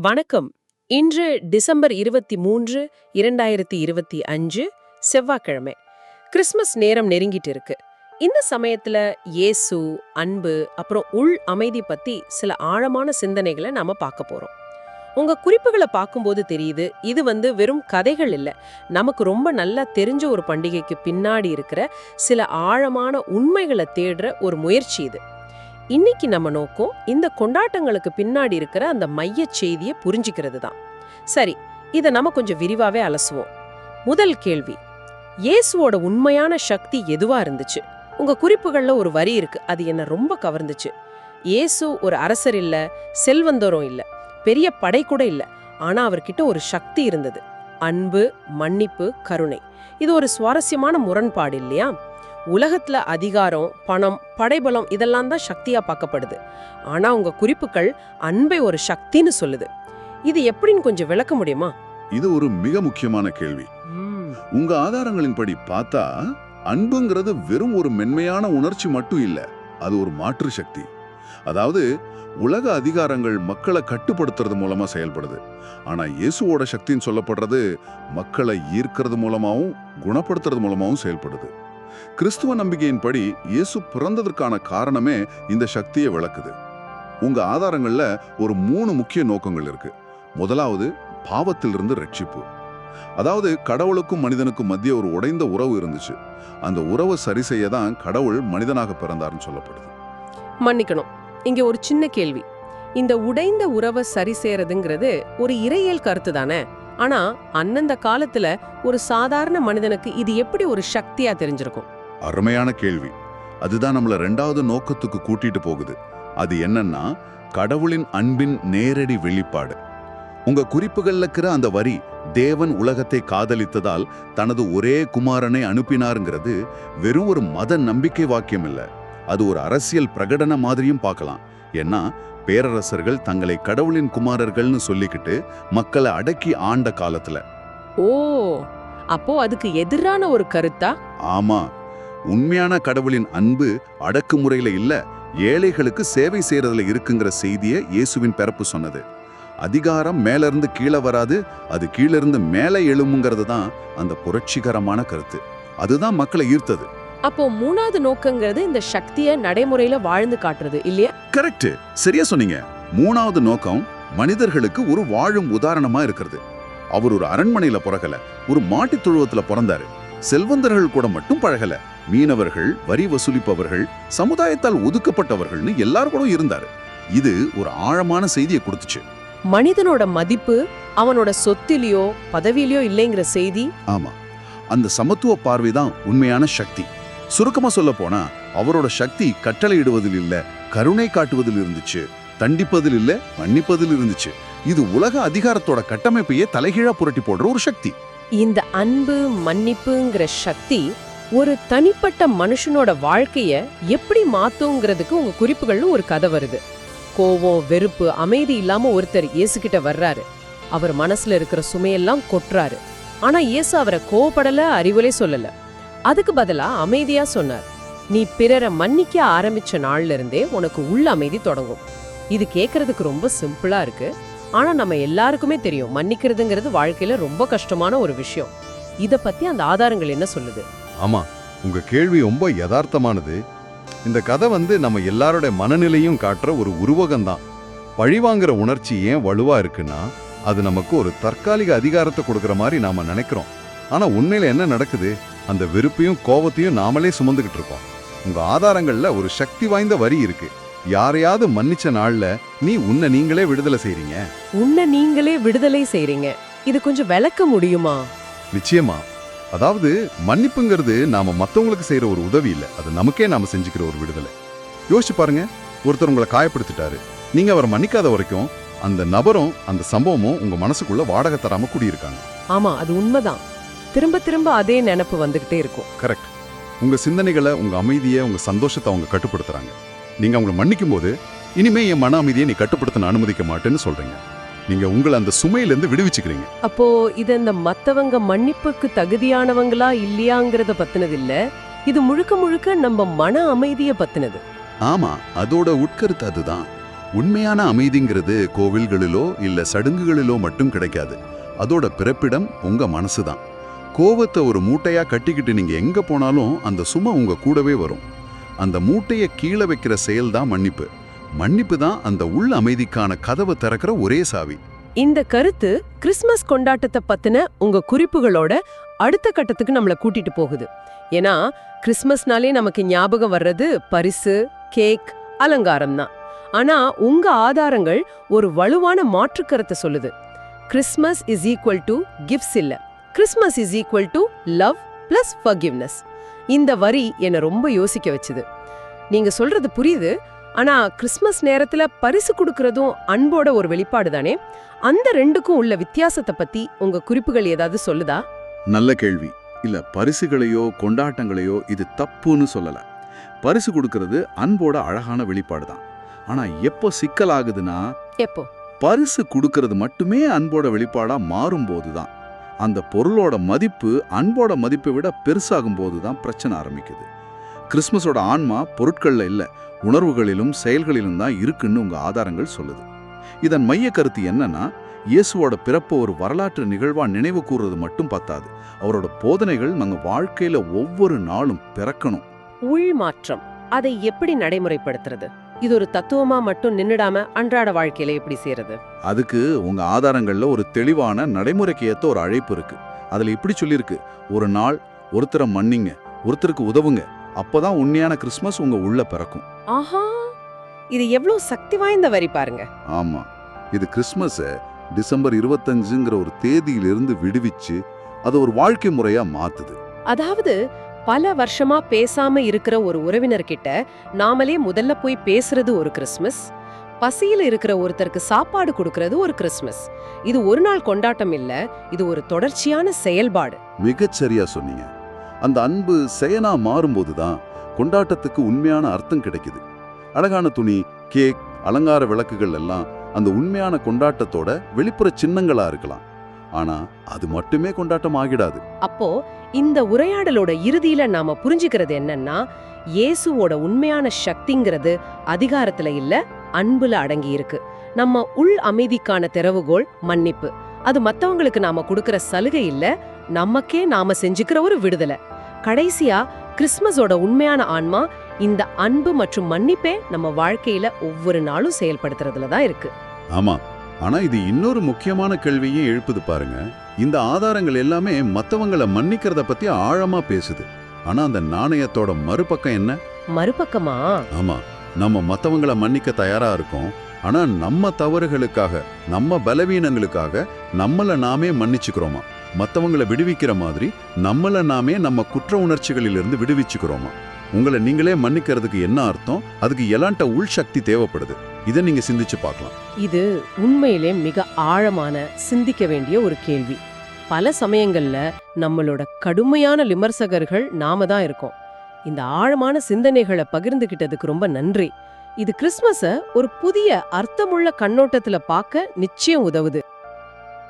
வணக்கம். இன்று டிசம்பர் இருபத்தி மூன்று இரண்டாயிரத்தி இருபத்தி அஞ்சு செவ்வாய்க்கிழமை. கிறிஸ்மஸ் நேரம் நெருங்கிட்டு இருக்கு இந்த சமயத்துல இயேசு அன்பு அப்புறம் உள் அமைதி பத்தி சில ஆழமான சிந்தனைகளை நாம பார்க்க போறோம். உங்க குறிப்புகளை பார்க்கும்போது தெரியுது இது வந்து வெறும் கதைகள் இல்லை. நமக்கு ரொம்ப நல்லா தெரிஞ்ச ஒரு பண்டிகைக்கு பின்னாடி இருக்கிற சில ஆழமான உண்மைகளை தேடுற ஒரு முயற்சி இது. இன்னைக்கு நம்ம நோக்கம் இந்த கொண்டாட்டங்களுக்கு பின்னாடி இருக்கிற அந்த மையச் செய்தியை புரிஞ்சுக்கிறது தான். சரி இதை நம்ம கொஞ்சம் விரிவாகவே அலசுவோம். முதல் கேள்வி இயேசுவோட உண்மையான சக்தி எதுவா இருந்துச்சு? உங்க குறிப்புகள்ல ஒரு வரி இருக்கு அது என்ன ரொம்ப கவர்ந்துச்சு. இயேசு ஒரு அரசர் இல்ல செல்வந்தரும் இல்ல பெரிய படை கூட இல்ல ஆனா அவர்கிட்ட ஒரு சக்தி இருந்தது. அன்பு மன்னிப்பு கருணை. இது ஒரு சுவாரஸ்யமான முரண்பாடு இல்லையா? உலகத்துல அதிகாரம் பணம் படைபலம் இதெல்லாம் தான் சக்தியா பார்க்கப்படுது. ஆனா உங்க குறிப்புகள் அன்பை ஒரு சக்தின்னு சொல்லுது. இது எப்படின்னு கொஞ்சம் விளக்க முடியுமா? இது ஒரு மிக முக்கியமான கேள்வி. உங்க ஆதாரங்களின்படி பார்த்தா அன்புங்கிறது வெறும் ஒரு மென்மையான உணர்ச்சி மட்டும் இல்ல அது ஒரு மாற்று சக்தி. அதாவது உலக அதிகாரங்கள் மக்களை கட்டுப்படுத்துறது மூலமா செயல்படுது. ஆனா இயேசுவோட சக்தின்னு சொல்லப்படுறது மக்களை ஈர்க்கிறது மூலமாவும் குணப்படுத்துறது மூலமாவும் செயல்படுது. கிறிஸ்துவ நம்பிக்கையின்படி இயேசு பிறந்ததற்கான காரணமே இந்த சக்தியை விளக்குது. உங்க ஆதாரங்கள்ல ஒரு மூணு முக்கிய நோக்கங்கள் இருக்கு. முதலாவது பாவத்திலிருந்து ரட்சிப்பு. அதாவது கடவுளுக்கும் மனிதனுக்கும் மத்திய ஒரு உடைந்த உறவு இருந்துச்சு. அந்த உறவை சரி செய்ய தான் கடவுள் மனிதனாக பிறந்தார்னு சொல்லப்படுது. மன்னிக்கணும். இங்க ஒரு சின்ன கேள்வி. இந்த உடைந்த உறவை சரி செய்யறதுங்கிறது ஒரு இறையியல் கருத்து தானே? ஆனா அந்தந்த காலத்துல ஒரு சாதாரண மனிதனுக்கு இது எப்படி ஒரு சக்தியா தெரிஞ்சிருக்கும்? அருமையான கேள்வி. அதுதான் நம்மள ரெண்டாவது நோக்கத்துக்கு கூட்டிட்டு போகுது. அது என்னன்னா கடவுளின் அன்பின் நேரடி வெளிப்பாடு. உங்க குறிப்புகள்ல இருக்கிற அந்த வரி தேவன் உலகத்தை காதலித்ததால் தனது ஒரே குமாரனை அனுப்பினாருங்கிறது வெறும் ஒரு மத நம்பிக்கை வாக்கியம் இல்ல. அது ஒரு அரசியல் பிரகடன மாதிரியும் பார்க்கலாம். ஏன்னா பேரரசர்கள் தங்களை கடவுளின் குமாரர்கள்னு சொல்லிக்கிட்டு மக்களை அடக்கி ஆண்ட காலத்துல. ஓ அப்போ அதுக்கு எதிரான ஒரு கருத்தா? ஆமா உண்மையான கடவுளின் அன்பு அடக்குமுறையில இல்ல ஏழைகளுக்கு சேவை செய்யறதுல இருக்குங்கிற செய்தியை இயேசுவின் பிறப்பு சொன்னது. அதிகாரம் மேல இருந்து கீழே வராது அது கீழ இருந்து மேலே எழும்புங்கிறது தான் அந்த புரட்சிகரமான கருத்து. அதுதான் மக்களை ஈர்த்தது. அப்போ மூணாவது நோக்கங்கிறது இந்த சக்திய நடைமுறையில வாழ்ந்து காட்டுறது இல்லையா? கரெக்ட் சரியா சொன்னீங்க. மூணாவது நோக்கம் மனிதர்களுக்கு ஒரு வாழும் உதாரணமா இருக்கிறது. அவர் ஒரு அரண்மனையில பிறகல ஒரு மாட்டுத் தொழுவத்துல பிறந்தாரு. செல்வந்தர்கள் கூட மட்டும் பழகல. மீனவர்கள் வரி வசூலிப்பவர்கள் சமுதாயத்தால் ஒதுக்கப்பட்டவர்கள்னு எல்லாரும் கூட இருந்தாரு. இது ஒரு ஆழமான செய்தியை கொடுத்துச்சு. மனிதனோட மதிப்பு அவனோட சொத்திலேயோ பதவியிலயோ இல்லைங்கிற செய்தி? ஆமா. அந்த சமத்துவ பார்வைதான் உண்மையான சக்தி. சுருக்கமா சொல்ல போனா அவரோட சக்தி கட்டளையிடுவதில் இல்ல கருணை காட்டுவதில் இருந்துச்சு தண்டிப்பதில் இல்ல மன்னிப்பதில் இருந்துச்சு. இது உலக அதிகாரத்தோட கட்டமைப்பையே தலைகீழா புரட்டி போடுற ஒரு சக்தி. இந்த அன்பு மன்னிப்புங்கிற சக்தி ஒரு தனிப்பட்ட மனுஷனோட வாழ்க்கைய எப்படி மாத்துங்கிறதுக்கு உங்க குறிப்புகள்ல ஒரு கதை வருது. கோவம் வெறுப்பு அமைதி இல்லாம ஒருத்தர் இயேசுகிட்ட வர்றாரு. அவர் மனசுல இருக்கிற சுமையெல்லாம் கொட்டுறாரு. ஆனா இயேசு அவரை கோவப்படல அறிவுரை சொல்லல. அதுக்கு பதிலா அமைதியா சொன்னார். நீ பிறரை மன்னிக்க ஆரம்பிச்ச நாள்ல இருந்தே உனக்கு உள்ள அமைதி தொடங்கும். இது கேட்கறதுக்கு ரொம்ப சிம்பிளா இருக்கு. ஆனா நம்ம எல்லாருக்குமே தெரியும் மன்னிக்கிறதுங்கிறது வாழ்க்கையில ரொம்ப கஷ்டமான ஒரு விஷயம். இத பத்தி அந்த ஆதாரங்கள் என்ன சொல்லுது? ஆமா உங்க கேள்வி ரொம்ப யதார்த்தமானது. இந்த கதை வந்து நம்ம எல்லாரோட மனநிலையும் காட்டுற ஒரு உருவகம் தான் பழிவாங்கிற உணர்ச்சி ஏன் வலுவா இருக்குன்னா அது நமக்கு ஒரு தற்காலிக அதிகாரத்தை கொடுக்கிற மாதிரி நாம நினைக்கிறோம். ஆனா உண்மையில என்ன நடக்குது? அந்த வெறுப்பையும் கோபத்தையும் நாமளே சுமந்துகிட்டு இருக்கோம். உங்க ஆதாரங்கள்ல ஒரு சக்தி வாய்ந்த வரி இருக்கு. யாரையாவது மன்னிச்ச நாள்ல நீ உன்னை நீங்களே விடுதலை செய்றீங்க. உன்னை நீங்களே விடுதலை செய்றீங்க. இது கொஞ்சம் விளக்க முடியுமா? நிச்சயமா. அதாவது மன்னிப்புங்கிறது நாம மத்தவங்களுக்கு செய்யற ஒரு உதவி இல்ல. அது நமக்கே நாம செஞ்சுக்கிற ஒரு விடுதலை. யோசிச்சு பாருங்க. ஒருத்தர் உங்களை காயப்படுத்திட்டாரு. நீங்க அவரை மன்னிக்காத வரைக்கும் அந்த நபரும் அந்த சம்பவமும் உங்க மனசுக்குள்ள வாடகை தராம குடியிருக்காங்க. ஆமா அது உண்மைதான். திரும்ப திரும்ப அதே நினப்பு வந்துகிட்டே இருக்கும். கரெக்ட் உங்க சிந்தனைகளை உங்க அமைதியை உங்க சந்தோஷத்தை அவங்க கட்டுப்படுத்துறாங்க. நீங்க அவங்கள மன்னிக்கும் போது இனிமே என் மன அமைதியை நீ கட்டுப்படுத்த அனுமதிக்க மாட்டேன்னு சொல்றீங்க. நீங்க உங்களை அந்த சுமையிலிருந்து விடுவிச்சுக்கிறீங்க. அப்போ இது இந்த மத்தவங்க மன்னிப்புக்கு தகுதியானவங்களா இல்லையாங்கிறத பத்தினது இல்ல இது முழுக்க முழுக்க நம்ம மன அமைதிய பத்தினது. ஆமா அதோட உட்கருத்து அதுதான். உண்மையான அமைதிங்கிறது கோவில்களிலோ இல்ல சடுங்குகளிலோ மட்டும் கிடைக்காது. அதோட பிறப்பிடம் உங்க மனசுதான். கோவத்தை ஒரு மூட்டையா கட்டிக்கிட்டு நீங்க எங்க போனாலும் அந்த சுமை உங்க கூடவே வரும். அந்த மூட்டையை கீழே வைக்கிற செயல்தான் மன்னிப்பு. மன்னிப்பு தான் அந்த உள் அமைதிக்கான கதவை திறக்கிற ஒரே சாவி. இந்த கருத்து கிறிஸ்மஸ் கொண்டாட்டத்தை பத்தின உங்க குறிப்புகளோட அடுத்த கட்டத்துக்கு நம்மளை கூட்டிட்டு போகுது. ஏன்னா கிறிஸ்மஸ்னாலே நமக்கு ஞாபகம் வர்றது பரிசு கேக் அலங்காரம் தான். ஆனா உங்க ஆதாரங்கள் ஒரு வலுவான மாற்று கருத்தை சொல்லுது. Christmas is equal to gifts இல்லை. Christmas is equal to love plus forgiveness இந்த வரி என்னை ரொம்ப யோசிக்க வச்சுது. நீங்க சொல்றது புரியுது ஆனா கிறிஸ்மஸ் நேரத்துல பரிசு கொடுக்கறதும் அன்போட ஒரு வெளிப்பாடு தானே? அந்த ரெண்டுக்கும் உள்ள வித்தியாசத்தை பத்தி உங்க குறிப்புகள் ஏதாவது சொல்லுதா? நல்ல கேள்வி. இல்ல பரிசுகளையோ கொண்டாட்டங்களையோ இது தப்புன்னு சொல்லல. பரிசு கொடுக்கறது அன்போட அழகான வெளிப்பாடு தான். ஆனா எப்போ சிக்கலாகுதுன்னா எப்போ? பரிசு கொடுக்கறது மட்டுமே அன்போட வெளிப்பாடா மாறும்போது தான். அந்த பொருளோட மதிப்பு அன்போட மதிப்பை விட பெருசாகும் போது தான் பிரச்சனை ஆரம்பிக்குது. கிறிஸ்மஸோட ஆன்மா பொருட்களில் இல்லை உணர்வுகளிலும் செயல்களிலும் தான் இருக்குன்னு உங்கள் ஆதாரங்கள் சொல்லுது. இதன் மைய கருத்து என்னன்னா இயேசுவோட பிறப்பு ஒரு வரலாற்று நிகழ்வாக நினைவு கூறுறது மட்டும் பத்தாது. அவரோட போதனைகள் நம்ம வாழ்க்கையில் ஒவ்வொரு நாளும் பிறக்கணும். உள் மாற்றம் அதை எப்படி நடைமுறைப்படுத்துறது? இது ஒரு தத்துவமா மட்டும் நின்னுடாம அன்றாட வாழ்க்கையில எப்படி செய்யறது அதுக்கு உங்க ஆதாரங்கள்ல ஒரு தெளிவான நடைமுறைக்கு ஏத்த ஒரு அழைப்பு இருக்கு. அதுல இப்படி சொல்லியிருக்கு. ஒரு நாள் ஒருத்தரை மன்னிங்க ஒருத்தருக்கு உதவுங்க. அப்பதான் உண்மையான கிறிஸ்மஸ் உங்க உள்ள பிறக்கும். ஆஹா! இது எவ்வளவு சக்தி வாய்ந்த வரி பாருங்க. ஆமா. இது கிறிஸ்மஸ டிசம்பர் இருபத்தஞ்சுங்கிற ஒரு தேதியிலிருந்து விடுவிச்சு அதை ஒரு வாழ்க்கை முறையா மாத்துது. அதாவது பல வருஷமா பேசாம இருக்கிற ஒரு உறவினர்கிட்ட நாமளே முதல்ல போய் பேசுறது ஒரு கிறிஸ்மஸ் பசியில இருக்கிற ஒருத்தருக்கு சாப்பாடு கொடுக்கறது ஒரு கிறிஸ்மஸ். இது ஒரு நாள் கொண்டாட்டம் இல்ல இது ஒரு தொடர்ச்சியான செயல்பாடு. மிகச்சரியா சொன்னீங்க. அந்த அன்பு செயனா மாறும்போது தான் கொண்டாட்டத்துக்கு உண்மையான அர்த்தம் கிடைக்குது. அழகான துணி கேக் அலங்கார விளக்குகள் எல்லாம் அந்த உண்மையான கொண்டாட்டத்தோட வெளிப்புற சின்னங்களா இருக்கலாம். ஆனா அது மட்டுமே கொண்டாட்டம் ஆகிடாது அப்போ இந்த உரையாடலோட இறுதியில நாம புரிஞ்சுக்கிறது என்னன்னா இயேசுவோட உண்மையான சக்திங்கிறது அதிகாரத்துல இல்ல அன்புல அடங்கி இருக்கு. நம்ம உள் அமைதிக்கான திறவுகோல் மன்னிப்பு. அது மத்தவங்களுக்கு நாம கொடுக்கிற சலுகை இல்ல நமக்கே நாம செஞ்சுக்கிற ஒரு விடுதலை. கடைசியா கிறிஸ்மஸோட உண்மையான ஆன்மா இந்த அன்பு மற்றும் மன்னிப்பே நம்ம வாழ்க்கையில ஒவ்வொரு நாளும் செயல்படுத்துறதுல தான் இருக்கு. ஆமா. ஆனா இது இன்னொரு முக்கியமான கேள்வியும் எழுப்புது பாருங்க. இந்த ஆதாரங்கள் எல்லாமே மத்தவங்கள மன்னிக்கிறத பத்தி ஆழமா பேசுது. ஆனா அந்த நாணயத்தோட மறுபக்கம் என்ன? மறுபக்கமா? ஆமா நம்ம மத்தவங்கள மன்னிக்க தயாரா இருக்கோம். ஆனா நம்ம தவறுகளுக்காக நம்ம பலவீனங்களுக்காக நம்மள நாமே மன்னிச்சுக்கிறோமா? மத்தவங்கள விடுவிக்கிற மாதிரி நம்மள நாமே நம்ம குற்ற உணர்ச்சிகளிலிருந்து விடுவிச்சுக்கிறோமா? உங்களை நீங்களே மன்னிக்கிறதுக்கு என்ன அர்த்தம்? அதுக்கு எலாண்ட உள் சக்தி தேவைப்படுது. இதை நீங்க சிந்திச்சு பார்க்கலாம். இது உண்மையிலே மிக ஆழமான சிந்திக்க வேண்டிய ஒரு கேள்வி. பல சமயங்கள்ல நம்மளோட கடுமையான விமர்சகர்கள் நாம தான் இருக்கோம். இந்த ஆழமான சிந்தனைகளை பகிர்ந்துகிட்டதுக்கு ரொம்ப நன்றி. இது கிறிஸ்மஸ ஒரு புதிய அர்த்தமுள்ள கண்ணோட்டத்துல பார்க்க நிச்சயம் உதவுது.